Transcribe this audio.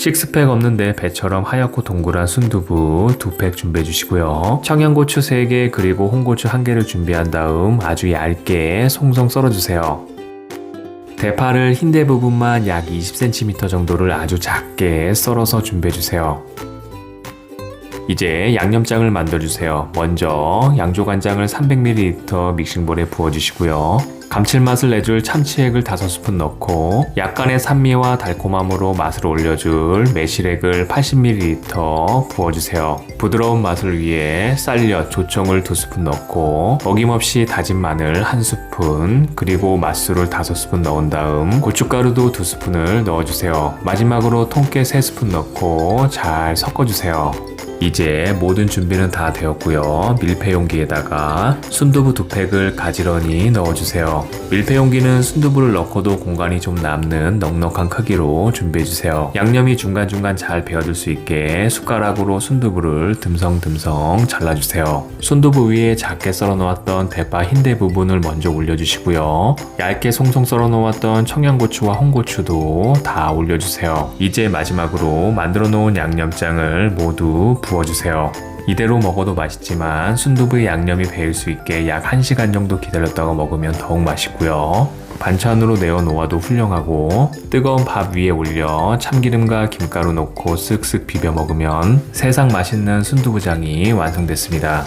식스팩 없는데 배처럼 하얗고 동그란 순두부 두 팩 준비해 주시고요. 청양고추 3개 그리고 홍고추 1개를 준비한 다음 아주 얇게 송송 썰어 주세요. 대파를 흰대 부분만 약 20cm 정도를 아주 작게 썰어서 준비해 주세요. 이제 양념장을 만들어 주세요. 먼저 양조간장을 300ml 믹싱볼에 부어 주시고요. 감칠맛을 내줄 참치액을 5스푼 넣고 약간의 산미와 달콤함으로 맛을 올려줄 매실액을 80ml 부어주세요. 부드러운 맛을 위해 쌀엿, 조청을 2스푼 넣고 어김없이 다진 마늘 1스푼 그리고 맛술을 5스푼 넣은 다음 고춧가루도 2스푼을 넣어주세요. 마지막으로 통깨 3스푼 넣고 잘 섞어주세요. 이제 모든 준비는 다 되었고요. 밀폐 용기에다가 순두부 두 팩을 가지런히 넣어주세요. 밀폐 용기는 순두부를 넣고도 공간이 좀 남는 넉넉한 크기로 준비해주세요. 양념이 중간중간 잘 배어들 수 있게 숟가락으로 순두부를 듬성듬성 잘라주세요. 순두부 위에 작게 썰어 놓았던 대파 흰대 부분을 먼저 올려주시고요. 얇게 송송 썰어 놓았던 청양고추와 홍고추도 다 올려주세요. 이제 마지막으로 만들어 놓은 양념장을 모두 부어주세요. 이대로 먹어도 맛있지만 순두부의 양념이 배일 수 있게 약 1시간 정도 기다렸다가 먹으면 더욱 맛있고요. 반찬으로 내어 놓아도 훌륭하고 뜨거운 밥 위에 올려 참기름과 김가루 넣고 쓱쓱 비벼 먹으면 세상 맛있는 순두부장이 완성됐습니다.